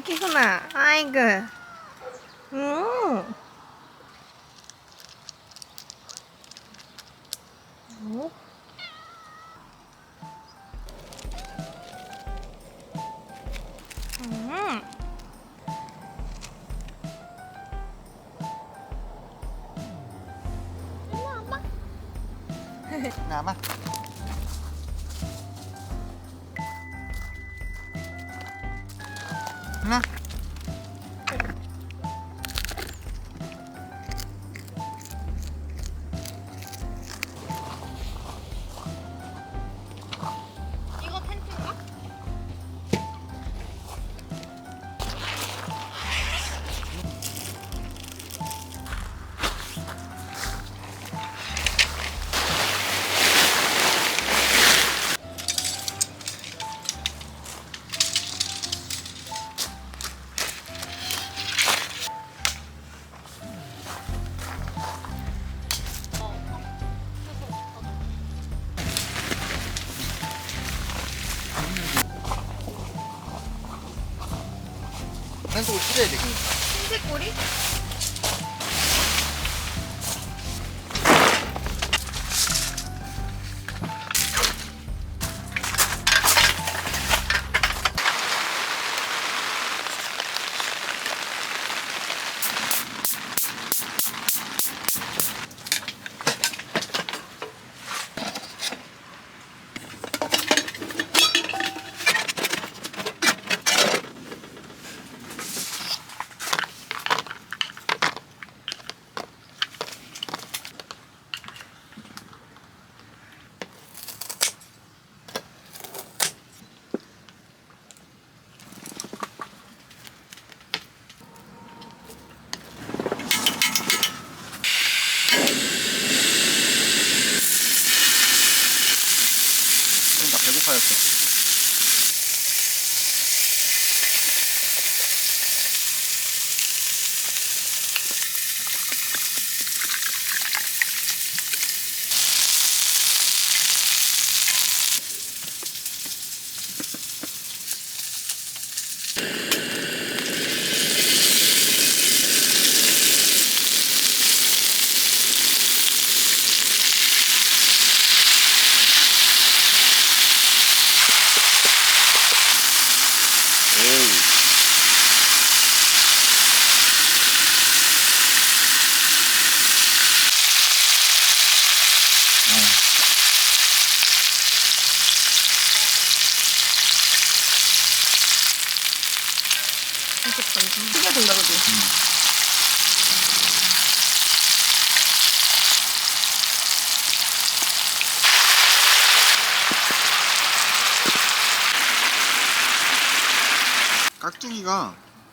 키구나. 아이고. 음. 오. 음. 나마. 나.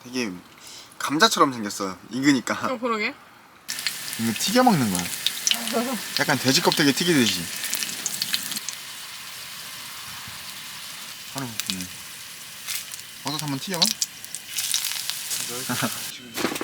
되게 감자처럼 생겼어. 익으니까. 어 그러게. 이거 튀겨 먹는 거야. 약간 돼지 껍데기 튀기듯이. 바로 네. 버섯 한번 튀겨봐. 음,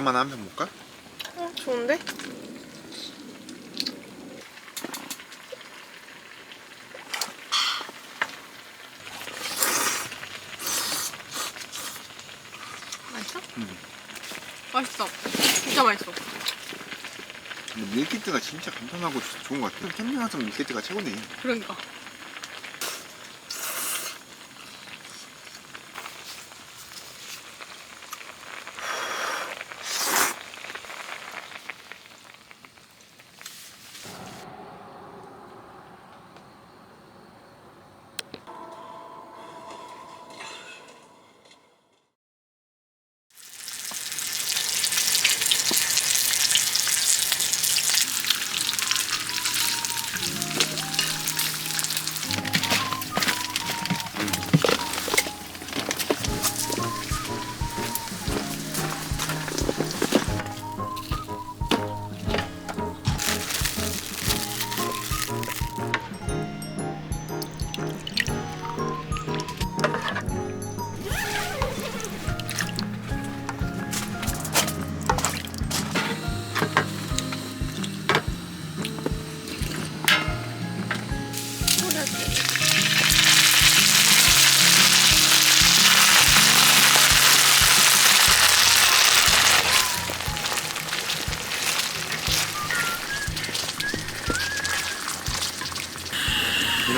바람만 한 편 볼까? 어, 좋은데? 맛있어? 응. 맛있어. 진짜 맛있어. 근데 밀키트가 진짜 간편하고 좋은 것 같아 캠핑하자면 밀키트가 최고네. 그러니까.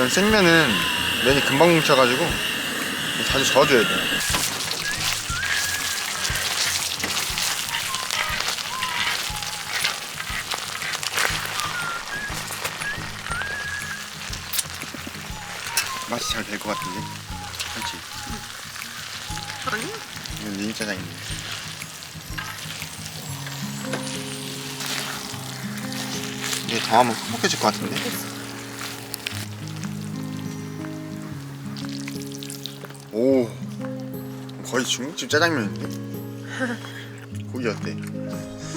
이런 생면은 면이 금방 뭉쳐가지고 자주 저어줘야 돼. 맛이 잘 될 것 같은데? 그렇지? 아니? 이건 미니 짜장인데. 이게 더 하면 행복해질 것 같은데? 오 거의 중국집 짜장면인데? 고기 어때?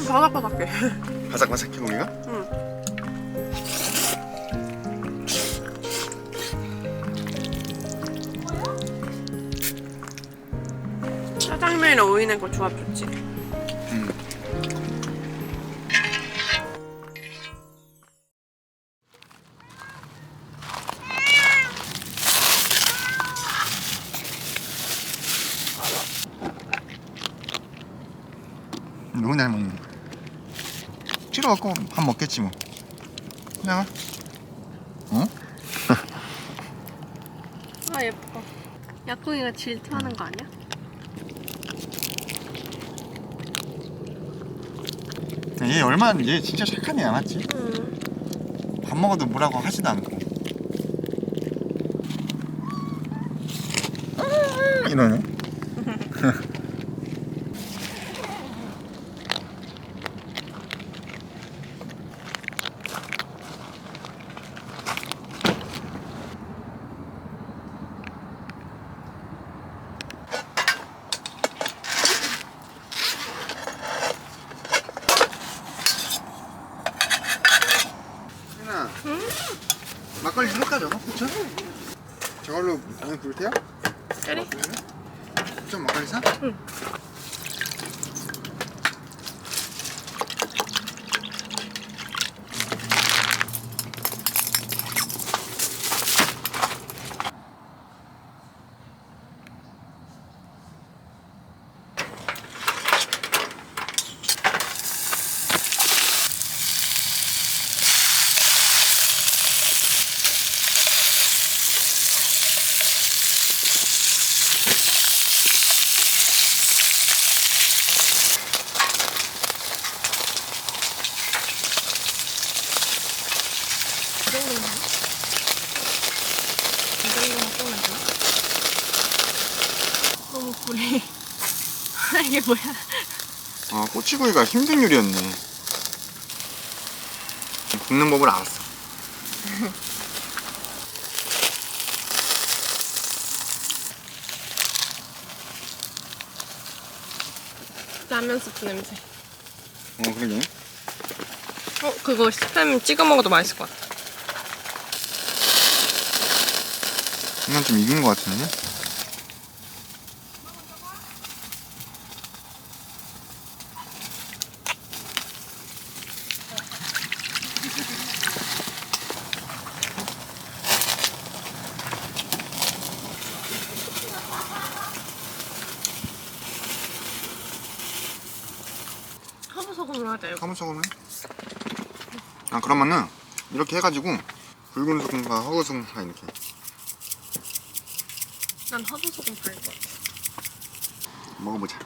바삭바삭해. 바삭바삭해 고기가? 응. 짜장면이랑 오이는 거 조합 좋지. 싫어갖고 밥 먹겠지 뭐 그냥 어? 아 예뻐. 약국이가 질투하는 거 아니야? 얘 얼마 얘 진짜 착한 애야 맞지? 응. 밥 먹어도 뭐라고 하지도 않고 이러네 혜나 막걸리 저거? 그쵸? 저걸로 그냥 부를 테요? 그래? 좀 막걸리 사? 응. 이 정도면 되나? 이 정도만 쏘면 되나? 너무 불해. 이게 뭐야? 아 꼬치구이가 힘든 요리였네 굽는 법을 알았어 라면 스프 냄새. 어 그러게 어, 그거 스팸 찍어 먹어도 맛있을 것 같아. 이건 좀 익은 것 같은데? 허브 소금으로 하자, 이거. 사무소금을 아 그러면은 이렇게 해가지고 붉은 소금과 허브 소금과 이렇게 난 허브 소금 팔 거야. 먹어보자.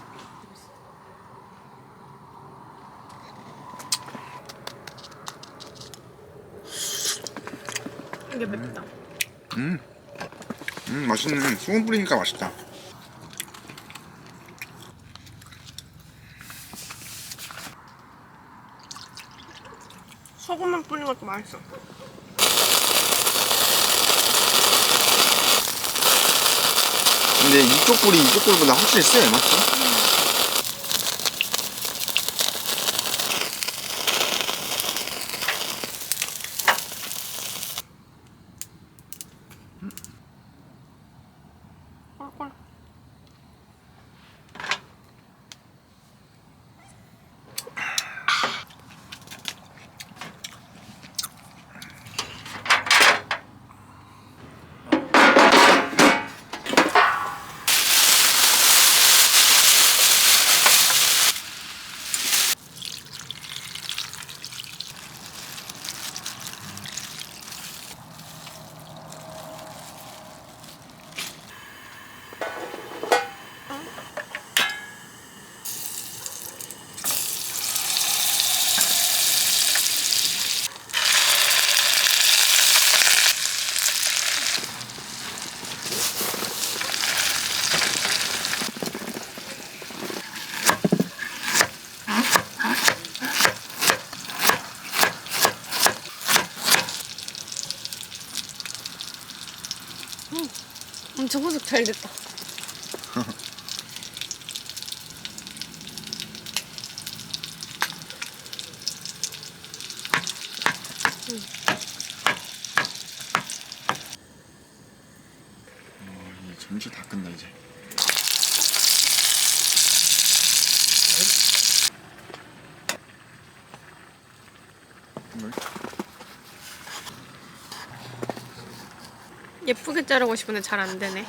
이게 맵다. 음, 음 맛있네. 소금 뿌리니까 맛있다. 소금만 뿌린 것도 맛있어. 근데 이쪽 꿀이 이쪽 꿀보다 확실히 세, 맞지? 엄청 후숙 잘 됐다. 이 점심 다 끝나 이제. 뭘? 예쁘게 자르고 싶은데 잘 안 되네.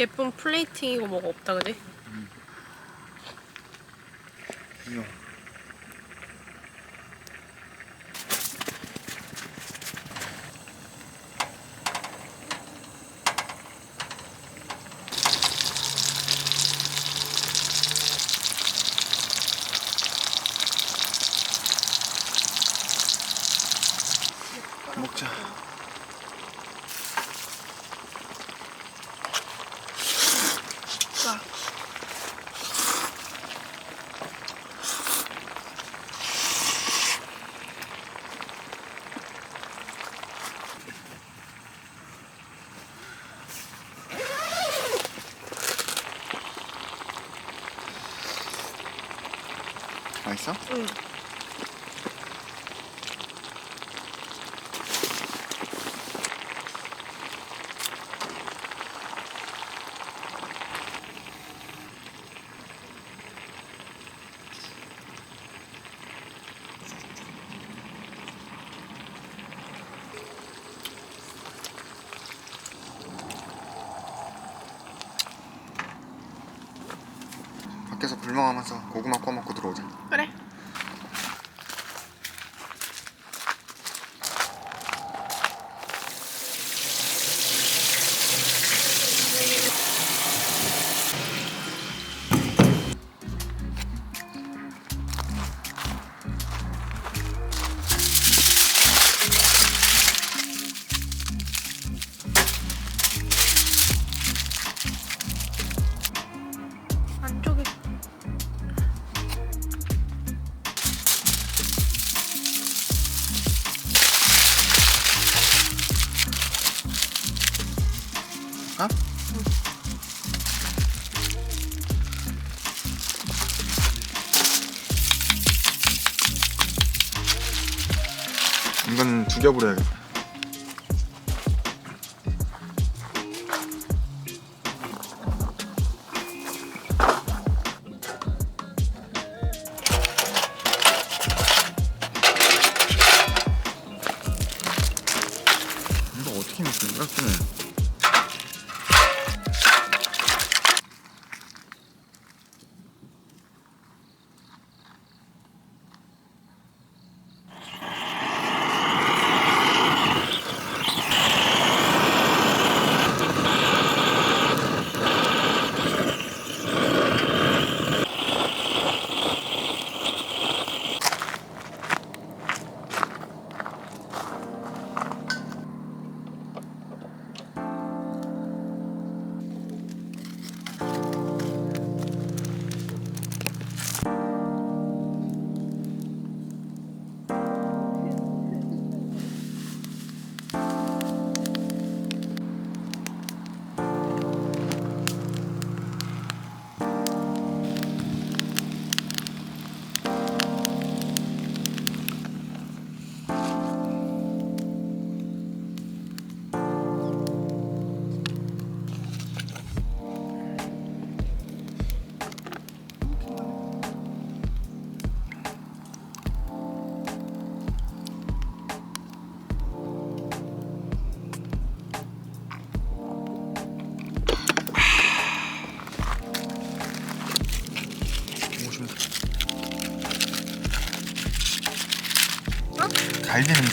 예쁜 플레이팅이고 뭐가 없다 그지? 이거. 먹자. 와. 맛 있어? 응. 이건 두 겹으로 해야겠다.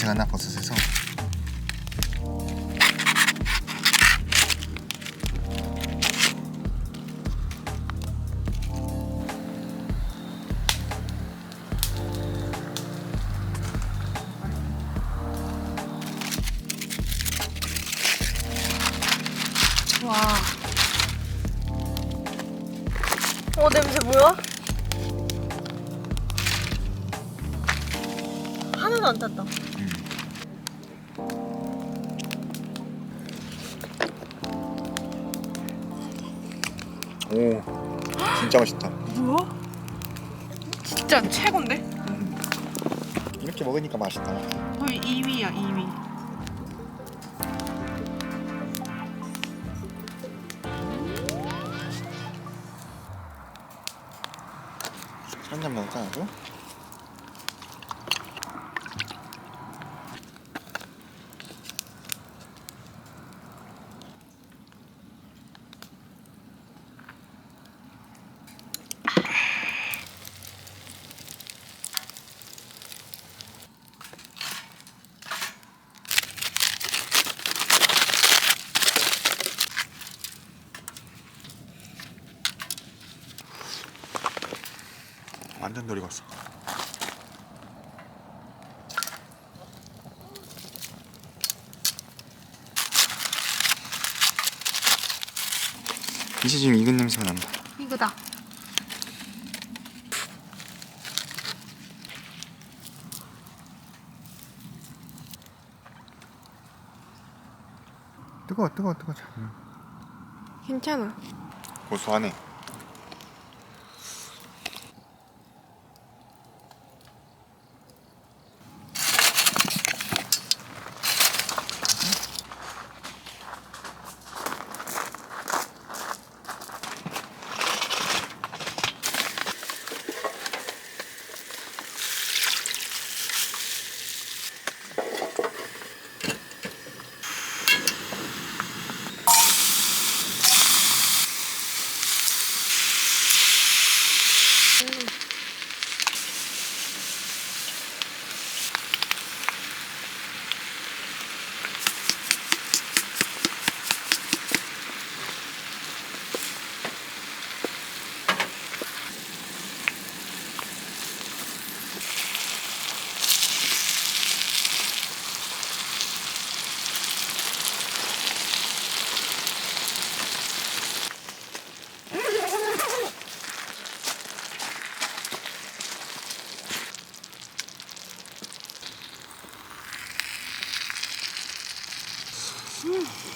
냄새가 나 버섯에서 와. 어 냄새 뭐야? 하나도 안 탔다. 진짜 맛있다 뭐야? 진짜 최고인데? 이렇게 먹으니까 맛있다 거의 2위야 2위. 완전 덜 익었어. 이제 지금 익은 냄새가 난다. 이거다. 뜨거워 뜨거워 뜨거워. 괜찮아. 고소하네 Mm.